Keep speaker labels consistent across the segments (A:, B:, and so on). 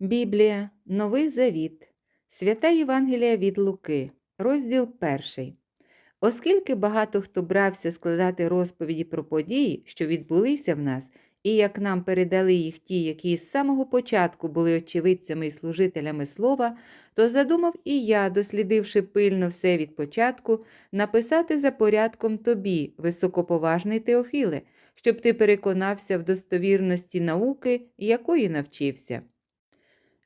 A: Біблія, Новий Завіт, Свята Євангелія від Луки, розділ 1. Оскільки багато хто брався складати розповіді про події, що відбулися в нас, і як нам передали їх ті, які з самого початку були очевидцями і служителями слова, то задумав і я, дослідивши пильно все від початку, написати за порядком тобі, високоповажний Теофіле, щоб ти переконався в достовірності науки, якої навчився.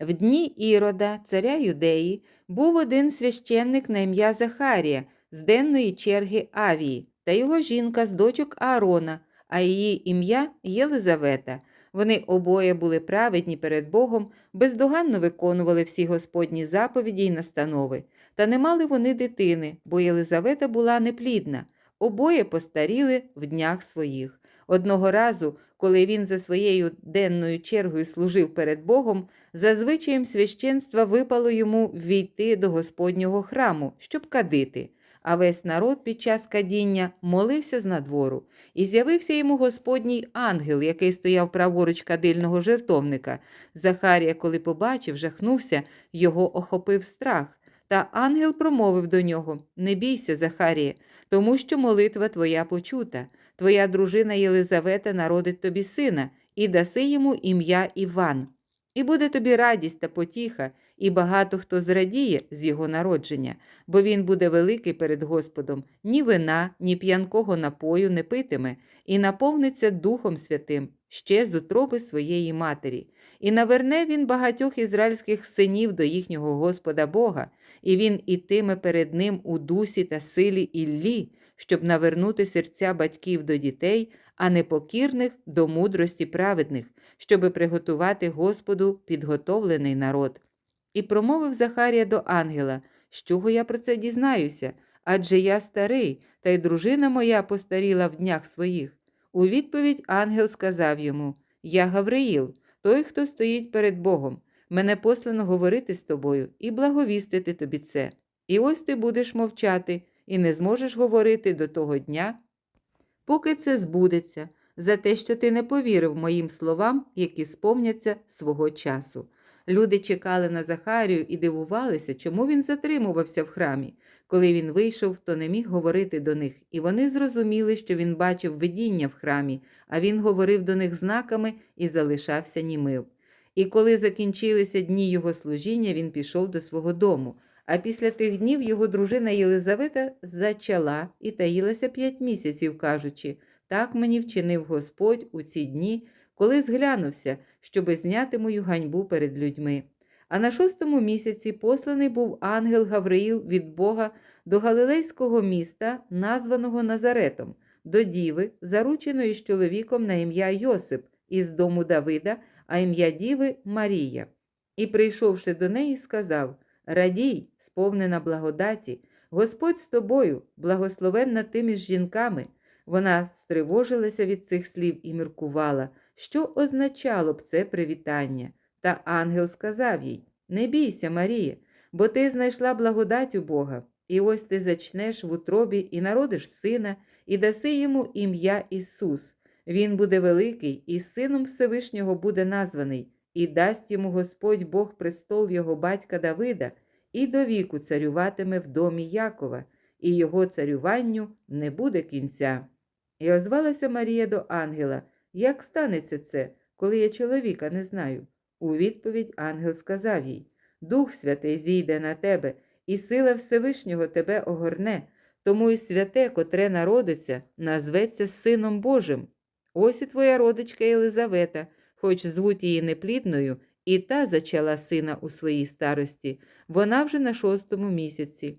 A: В дні Ірода, царя Юдеї, був один священник на ім'я Захарія з денної черги Авії та його жінка з дочок Аарона, а її ім'я Єлизавета. Вони обоє були праведні перед Богом, бездоганно виконували всі Господні заповіді й настанови. Та не мали вони дитини, бо Єлизавета була неплідна. Обоє постаріли в днях своїх. Одного разу, коли він за своєю денною чергою служив перед Богом, за звичаєм священства випало йому війти до Господнього храму, щоб кадити. А весь народ під час кадіння молився з надвору, і з'явився йому Господній ангел, який стояв праворуч кадильного жертовника. Захарія, коли побачив, жахнувся, його охопив страх. Та ангел промовив до нього: Не бійся, Захаріє, тому що молитва твоя почута. Твоя дружина Єлизавета народить тобі сина, і даси йому ім'я Іван. І буде тобі радість та потіха, і багато хто зрадіє з його народження, бо він буде великий перед Господом, ні вина, ні п'янкого напою не питиме, і наповниться Духом Святим ще з утроби своєї матері. І наверне він багатьох ізраїльських синів до їхнього Господа Бога, і він ітиме перед ним у дусі та силі Іллі, щоб навернути серця батьків до дітей, а непокірних до мудрості праведних, щоби приготувати Господу підготовлений народ. І промовив Захарія до ангела, з чого я про це дізнаюся, адже я старий, та й дружина моя постаріла в днях своїх. У відповідь ангел сказав йому: Я Гавриїл, той, хто стоїть перед Богом. Мене послано говорити з тобою і благовістити тобі це. І ось ти будеш мовчати, і не зможеш говорити до того дня, поки це збудеться, за те, що ти не повірив моїм словам, які сповняться свого часу. Люди чекали на Захарію і дивувалися, чому він затримувався в храмі. Коли він вийшов, то не міг говорити до них, і вони зрозуміли, що він бачив видіння в храмі, а він говорив до них знаками і залишався німив. І коли закінчилися дні його служіння, він пішов до свого дому. А після тих днів його дружина Єлизавета зачала і таїлася п'ять місяців, кажучи так мені вчинив Господь у ці дні, коли зглянувся, щоби зняти мою ганьбу перед людьми. А на шостому місяці посланий був ангел Гавриїл від Бога до галилейського міста, названого Назаретом, до діви, зарученої з чоловіком на ім'я Йосип із дому Давида, а ім'я діви Марія. І, прийшовши до неї, сказав Радій, сповнена благодаті, Господь з тобою, благословенна ти між жінками. Вона стривожилася від цих слів і міркувала, що означало б це привітання. Та ангел сказав їй: Не бійся, Марія, бо ти знайшла благодать у Бога, і ось ти зачнеш в утробі і народиш сина, і даси йому ім'я Ісус. Він буде великий, і сином Всевишнього буде названий, і дасть йому Господь Бог престол його батька Давида, і до віку царюватиме в домі Якова, і його царюванню не буде кінця. І озвалася Марія до ангела: Як станеться це, коли я чоловіка не знаю? У відповідь ангел сказав їй: Дух Святий зійде на тебе, і сила Всевишнього тебе огорне, тому і святе, котре народиться, назветься Сином Божим. Ось і твоя родичка Єлизавета, хоч звуть її неплідною, і та зачала сина у своїй старості, вона вже на шостому місяці,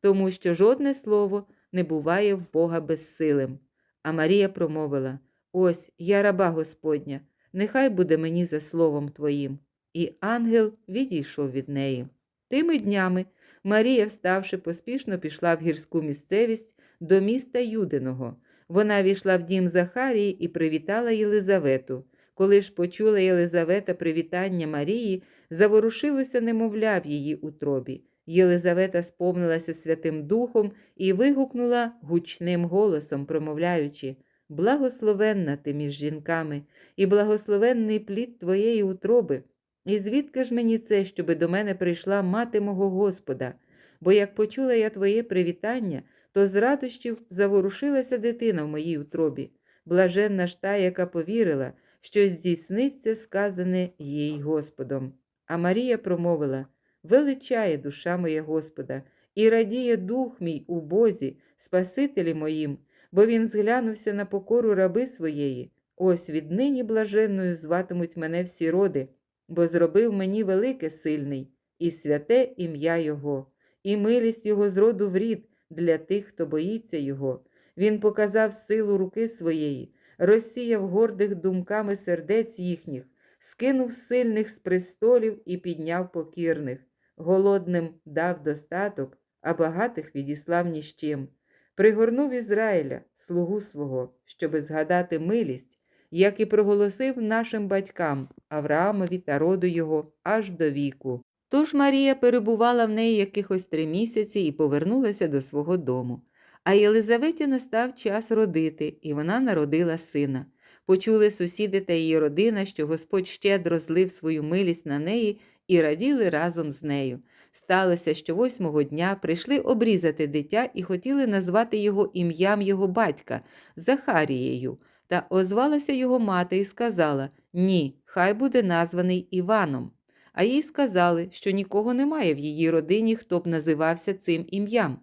A: тому що жодне слово не буває в Бога безсилим. А Марія промовила: Ось я раба Господня, нехай буде мені за словом Твоїм. І ангел відійшов від неї. Тими днями Марія, вставши, поспішно пішла в гірську місцевість до міста Юдиного. Вона війшла в дім Захарії і привітала Єлизавету. Коли ж почула Єлизавета привітання Марії, заворушилося немовля в її утробі. Єлизавета сповнилася Святим Духом і вигукнула гучним голосом, промовляючи Благословенна ти між жінками, і благословенний плід твоєї утроби. І звідки ж мені це, щоби до мене прийшла мати мого Господа? Бо як почула я твоє привітання, то з радощів заворушилася дитина в моїй утробі. Блаженна ж та, яка повірила, що здійсниться сказане їй Господом. А Марія промовила величає душа моя Господа, і радіє дух мій у Бозі, Спасителі моїм, бо він зглянувся на покору раби своєї. Ось віднині блаженною зватимуть мене всі роди, бо зробив мені велике сильний, і святе ім'я Його, і милість Його з роду в рід для тих, хто боїться Його. Він показав силу руки своєї, розсіяв гордих думками сердець їхніх, скинув сильних з престолів і підняв покірних, голодним дав достаток, а багатих відіслав ні з чим. Пригорнув Ізраїля, слугу свого, щоби згадати милість, як і проголосив нашим батькам Авраамові та роду його аж до віку. Тож Марія перебувала в неї якихось три місяці і повернулася до свого дому. А Єлизаветі настав час родити, і вона народила сина. Почули сусіди та її родина, що Господь щедро злив свою милість на неї і раділи разом з нею. Сталося, що восьмого дня прийшли обрізати дитя і хотіли назвати його ім'ям його батька Захарією. Та озвалася його мати і сказала: Ні, хай буде названий Іваном. А їй сказали, що нікого немає в її родині, хто б називався цим ім'ям.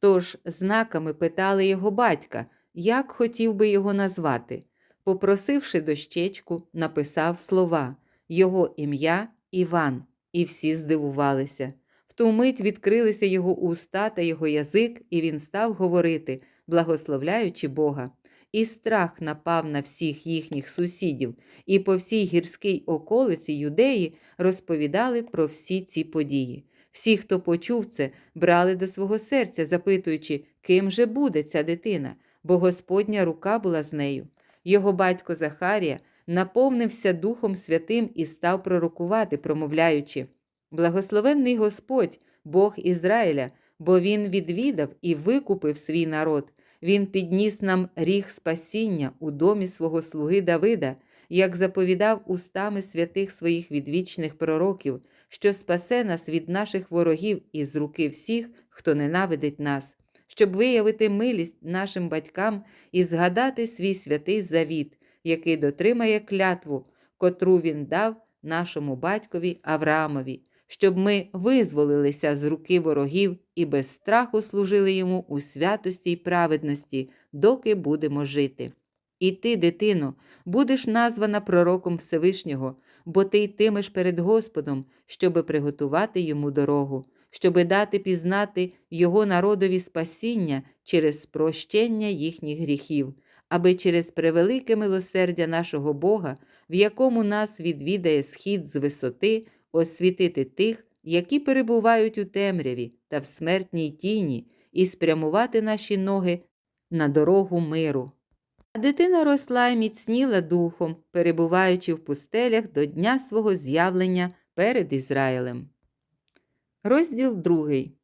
A: Тож знаками питали його батька, як хотів би його назвати. Попросивши дощечку, написав слова Його ім'я Іван, і всі здивувалися. В ту мить відкрилися його уста та його язик, і він став говорити, благословляючи Бога. І страх напав на всіх їхніх сусідів, і по всій гірській околиці юдеї розповідали про всі ці події. Всі, хто почув це, брали до свого серця, запитуючи, ким же буде ця дитина, бо Господня рука була з нею. Його батько Захарія наповнився Духом Святим і став пророкувати, промовляючи: Благословенний Господь, Бог Ізраїля, бо Він відвідав і викупив свій народ. Він підніс нам ріг спасіння у домі свого слуги Давида, як заповідав устами святих своїх відвічних пророків, що спасе нас від наших ворогів і з руки всіх, хто ненавидить нас, щоб виявити милість нашим батькам і згадати свій святий завіт, який дотримає клятву, котру він дав нашому батькові Авраамові, щоб ми визволилися з руки ворогів і без страху служили йому у святості й праведності, доки будемо жити. І ти, дитино, будеш названа пророком Всевишнього, бо ти йтимеш перед Господом, щоби приготувати йому дорогу, щоби дати пізнати його народові спасіння через прощення їхніх гріхів, аби через превелике милосердя нашого Бога, в якому нас відвідає схід з висоти, освітити тих, які перебувають у темряві та в смертній тіні, і спрямувати наші ноги на дорогу миру. А дитина росла і міцніла духом, перебуваючи в пустелях до дня свого з'явлення перед Ізраїлем. Розділ другий.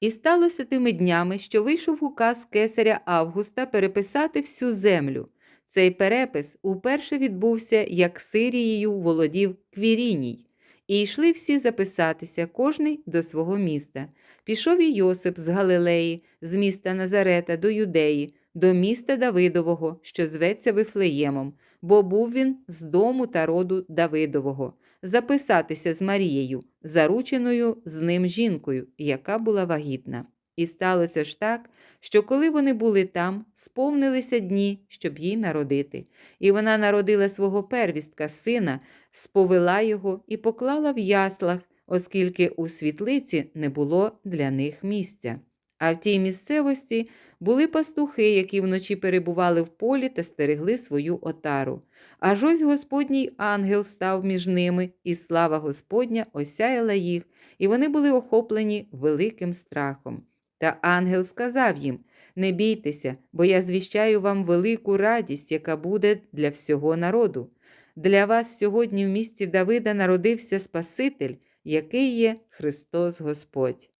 A: І сталося тими днями, що вийшов указ кесаря Августа переписати всю землю. Цей перепис уперше відбувся, як Сирією володів Квіріній, і йшли всі записатися, кожний до свого міста. Пішов і Йосип з Галилеї, з міста Назарета до Юдеї, до міста Давидового, що зветься Вифлеємом, бо був він з дому та роду Давидового, записатися з Марією, зарученою з ним жінкою, яка була вагітна. І сталося ж так, що коли вони були там, сповнилися дні, щоб їй народити. І вона народила свого первістка, сина, сповела його і поклала в яслах, оскільки у світлиці не було для них місця. А в тій місцевості були пастухи, які вночі перебували в полі та стерегли свою отару. Аж ось Господній ангел став між ними, і слава Господня осяяла їх, і вони були охоплені великим страхом. Та ангел сказав їм: Не бійтеся, бо я звіщаю вам велику радість, яка буде для всього народу. Для вас сьогодні в місті Давида народився Спаситель, який є Христос Господь.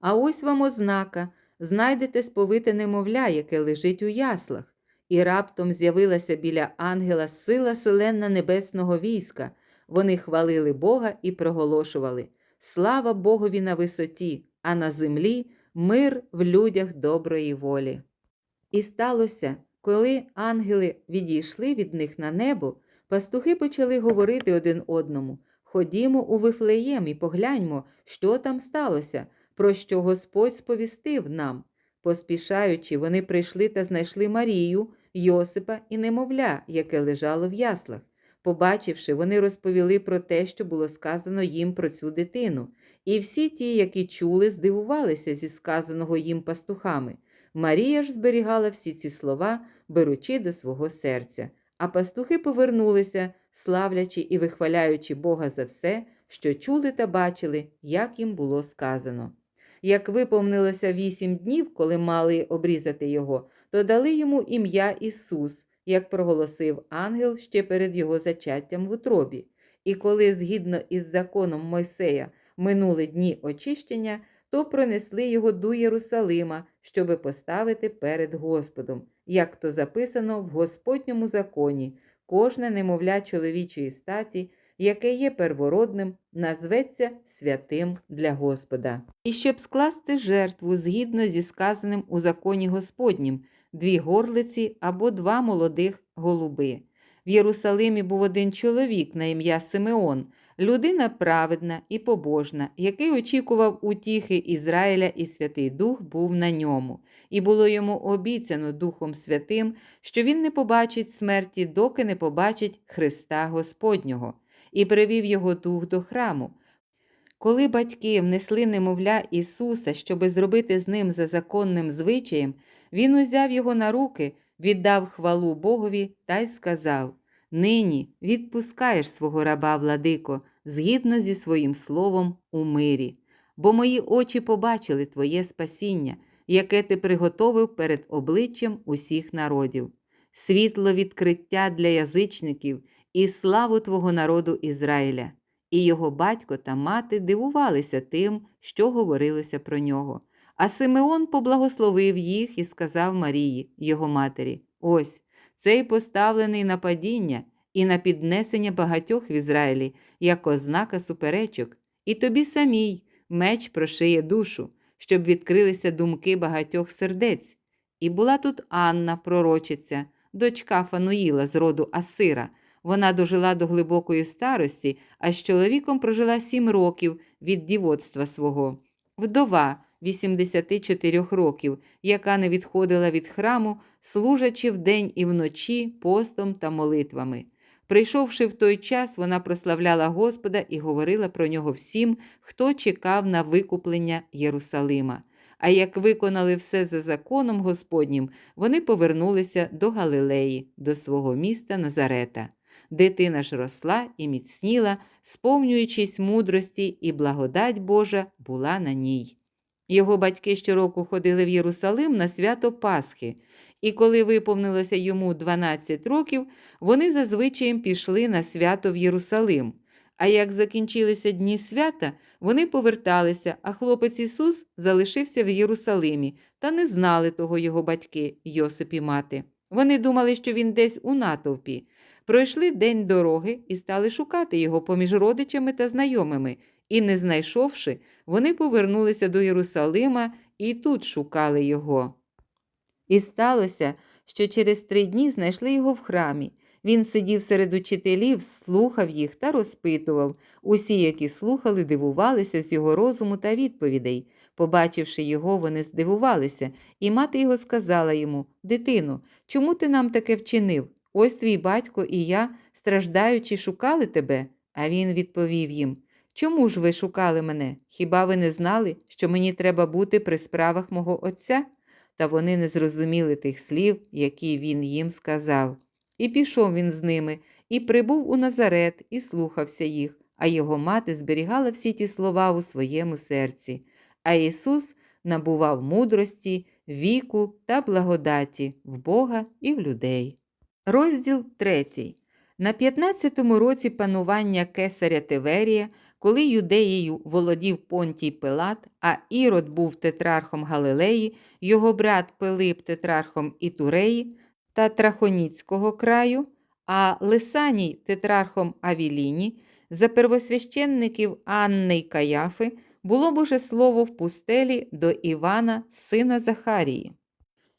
A: А ось вам ознака знайдете сповите немовля, яке лежить у яслах, і раптом з'явилася біля ангела сила селенна небесного війська. Вони хвалили Бога і проголошували Слава Богові на висоті, а на землі мир в людях доброї волі. І сталося, коли ангели відійшли від них на небо, пастухи почали говорити один одному Ходімо у Вифлеєм і погляньмо, що там сталося, про що Господь сповістив нам. Поспішаючи, вони прийшли та знайшли Марію, Йосипа і немовля, яке лежало в яслах. Побачивши, вони розповіли про те, що було сказано їм про цю дитину. І всі ті, які чули, здивувалися зі сказаного їм пастухами. Марія ж зберігала всі ці слова, беручи до свого серця. А пастухи повернулися, славлячи і вихваляючи Бога за все, що чули та бачили, як їм було сказано. Як виповнилося вісім днів, коли мали обрізати його, то дали йому ім'я Ісус, як проголосив ангел ще перед його зачаттям в утробі. І коли, згідно із законом Мойсея, минули дні очищення, то пронесли його до Єрусалима, щоби поставити перед Господом, як то записано в Господньому законі, кожне немовля чоловічої статі, яке є первородним, назветься святим для Господа. І щоб скласти жертву згідно зі сказаним у законі Господнім, дві горлиці або два молодих голуби. В Єрусалимі був один чоловік на ім'я Симеон, людина праведна і побожна, який очікував утіхи Ізраїля, і Святий Дух був на ньому, і було йому обіцяно Духом Святим, що він не побачить смерті, доки не побачить Христа Господнього, і привів його дух до храму. Коли батьки внесли немовля Ісуса, щоби зробити з ним за законним звичаєм, він узяв його на руки, віддав хвалу Богові та й сказав Нині відпускаєш свого раба, владико, згідно зі своїм словом у мирі, бо мої очі побачили Твоє спасіння, яке ти приготовив перед обличчям усіх народів, світло відкриття для язичників і славу Твого народу Ізраїля. І його батько та мати дивувалися тим, що говорилося про нього. А Симеон поблагословив їх і сказав Марії, його матері: Ось цей поставлений на падіння і на піднесення багатьох в Ізраїлі, як ознака суперечок, і тобі самій меч прошиє душу, щоб відкрилися думки багатьох сердець. І була тут Анна, пророчиця, дочка Фануїла з роду Асира. Вона дожила до глибокої старості, а з чоловіком прожила сім років від дівоцтва свого. Вдова 84 років, яка не відходила від храму, служачи вдень і вночі постом та молитвами. Прийшовши в той час, вона прославляла Господа і говорила про нього всім, хто чекав на викуплення Єрусалима. А як виконали все за законом Господнім, вони повернулися до Галилеї, до свого міста Назарета. Дитина ж росла і міцніла, сповнюючись мудрості, і благодать Божа була на ній. Його батьки щороку ходили в Єрусалим на свято Пасхи, і коли виповнилося йому 12 років, вони зазвичаєм пішли на свято в Єрусалим. А як закінчилися дні свята, вони поверталися, а хлопець Ісус залишився в Єрусалимі та не знали того його батьки, Йосип і мати. Вони думали, що він десь у натовпі. Пройшли день дороги і стали шукати його поміж родичами та знайомими, і, не знайшовши, вони повернулися до Єрусалима і тут шукали його. І сталося, що через три дні знайшли його в храмі. Він сидів серед учителів, слухав їх та розпитував. Усі, які слухали, дивувалися з його розуму та відповідей. Побачивши його, вони здивувалися, і мати його сказала йому Дитино, чому ти нам таке вчинив? Ось твій батько і я, страждаючи, шукали тебе. А він відповів їм Чому ж ви шукали мене? Хіба ви не знали, що мені треба бути при справах мого отця? Та вони не зрозуміли тих слів, які він їм сказав. І пішов він з ними, і прибув у Назарет, і слухався їх, а його мати зберігала всі ті слова у своєму серці. А Ісус набував мудрості, віку та благодаті в Бога і в людей. Розділ 3. На 15-му році панування кесаря Теверія, коли юдеєю володів Понтій Пилат, а Ірод був тетрархом Галилеї, його брат Пилип тетрархом Ітуреї та Трахоніцького краю, а Лисаній тетрархом Авіліні, За первосвященників Анни й Каяфи було Боже Слово в пустелі до Івана, сина Захарії.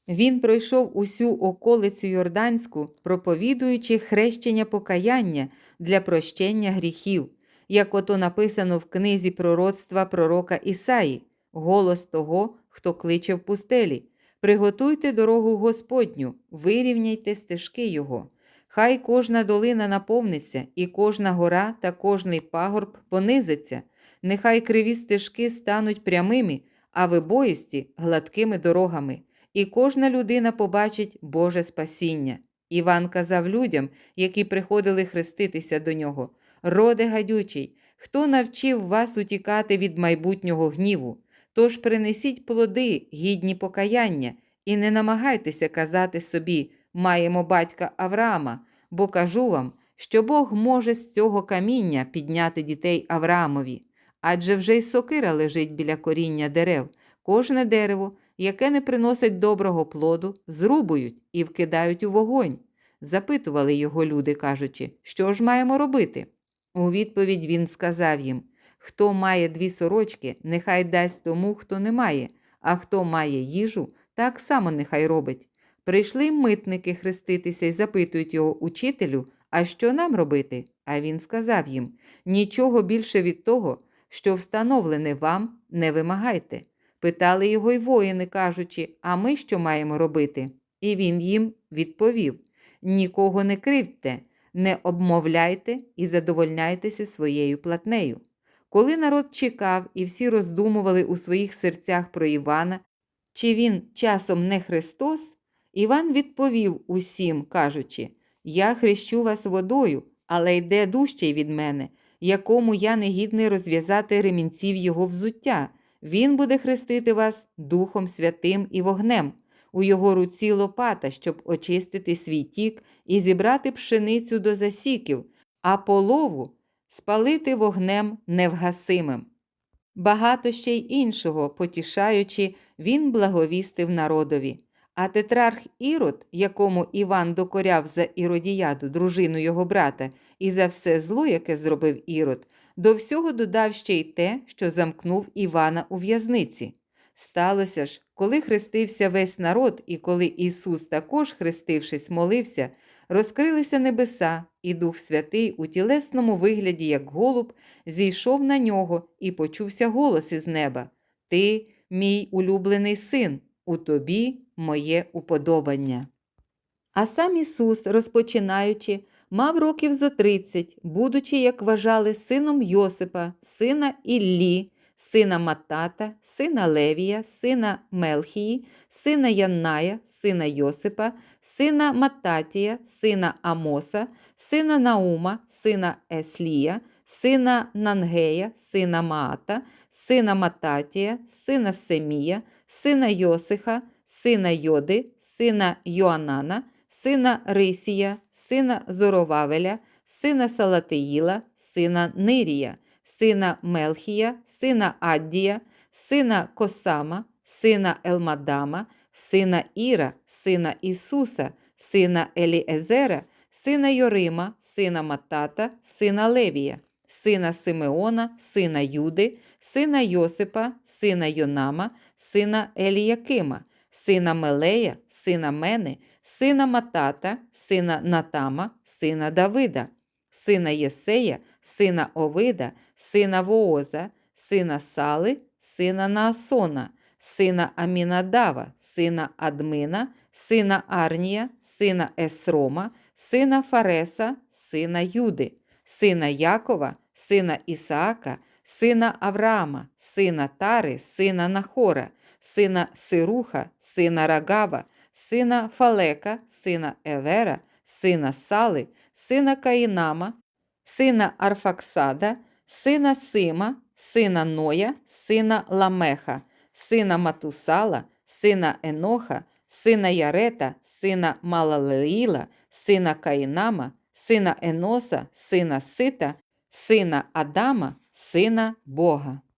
A: Він пройшов усю околицю Йорданську, проповідуючи хрещення покаяння для прощення гріхів, як ото написано в книзі пророцтва пророка Ісаї, голос того, хто кличе в пустелі. Приготуйте дорогу Господню, вирівняйте стежки Його. Хай кожна долина наповниться, і кожна гора та кожний пагорб понизиться. Нехай криві стежки стануть прямими, а вибоїсті гладкими дорогами, і кожна людина побачить Боже спасіння. Іван казав людям, які приходили хреститися до нього: Роде гадючий, хто навчив вас утікати від майбутнього гніву? Тож принесіть плоди, гідні покаяння, і не намагайтеся казати собі, маємо батька Авраама, бо кажу вам, що Бог може з цього каміння підняти дітей Авраамові. Адже вже й сокира лежить біля коріння дерев, кожне дерево, яке не приносить доброго плоду, зрубують і вкидають у вогонь. Запитували його люди, кажучи, що ж маємо робити? У відповідь він сказав їм: Хто має дві сорочки, нехай дасть тому, хто не має, а хто має їжу, так само нехай робить. Прийшли митники хреститися і запитують його учителю, а що нам робити? А він сказав їм: Нічого більше від того, що встановлене вам, не вимагайте. Питали його й воїни, кажучи, а ми що маємо робити? І він їм відповів: Нікого не кривдьте, не обмовляйте і задовольняйтеся своєю платнею. Коли народ чекав і всі роздумували у своїх серцях про Івана, чи він часом не Христос, Іван відповів усім, кажучи: Я хрещу вас водою, але йде дужчий від мене, якому я не гідний розв'язати ремінців його взуття. Він буде хрестити вас Духом Святим і вогнем. У його руці лопата, щоб очистити свій тік і зібрати пшеницю до засіків, а полову спалити вогнем невгасимим. Багато ще й іншого, потішаючи, він благовістив народові. А тетрарх Ірод, якому Іван докоряв за Іродіяду, дружину його брата, і за все зло, яке зробив Ірод, до всього додав ще й те, що замкнув Івана у в'язниці. Сталося ж, коли хрестився весь народ, і коли Ісус також, хрестившись, молився, розкрилися небеса, і Дух Святий у тілесному вигляді, як голуб, зійшов на нього і почувся голос із неба: Ти, мій улюблений син, у тобі моє уподобання. А сам Ісус, розпочинаючи, мав років зо тридцять, будучи, як вважали, сином Йосипа, сина Іллі, сина Матата, сина Левія, сина Мелхії, сина Янная, сина Йосипа, сина Мататія, сина Амоса, сина Наума, сина Еслія, сина Нангея, сина Маата, сина Мататія, сина Семія, сина Йосиха, сина Йоди, сина Йоанана, сина Рисія, сина Зоровавеля, сина Салатиїла, сина Нирія, сина Мелхія, сина Аддія, сина Косама, сина Елмадама, сина Іра, сина Ісуса, сина Еліезера, сина Йорима, сина Матата, сина Левія, сина Симеона, сина Юди, сина Йосипа, сина Йонама, сина Еліякима, сина Мелея, сина Мени, сина Матата, сина Натама, сина Давида, сина Єсея, сина Овида, сина Вооза, сина Сали, сина Наасона, сина Амінадава, сина Админа, сина Арнія, сина Есрома, сина Фареса, сина Юди, сина Якова, сина Ісаака, сина Авраама, сина Тари, сина Нахора, сина Сируха, сина Рагава, сина Фалека, сина Евера, сина Сали, сина Каїнама, сина Арфаксада, сина Сима, сина Ноя, сина Ламеха, сина Матусала, сина Еноха, сина Ярета, сина Малалеїла, сина Каїнама, сина Еноса, сина Сита, сина Адама, сина Бога.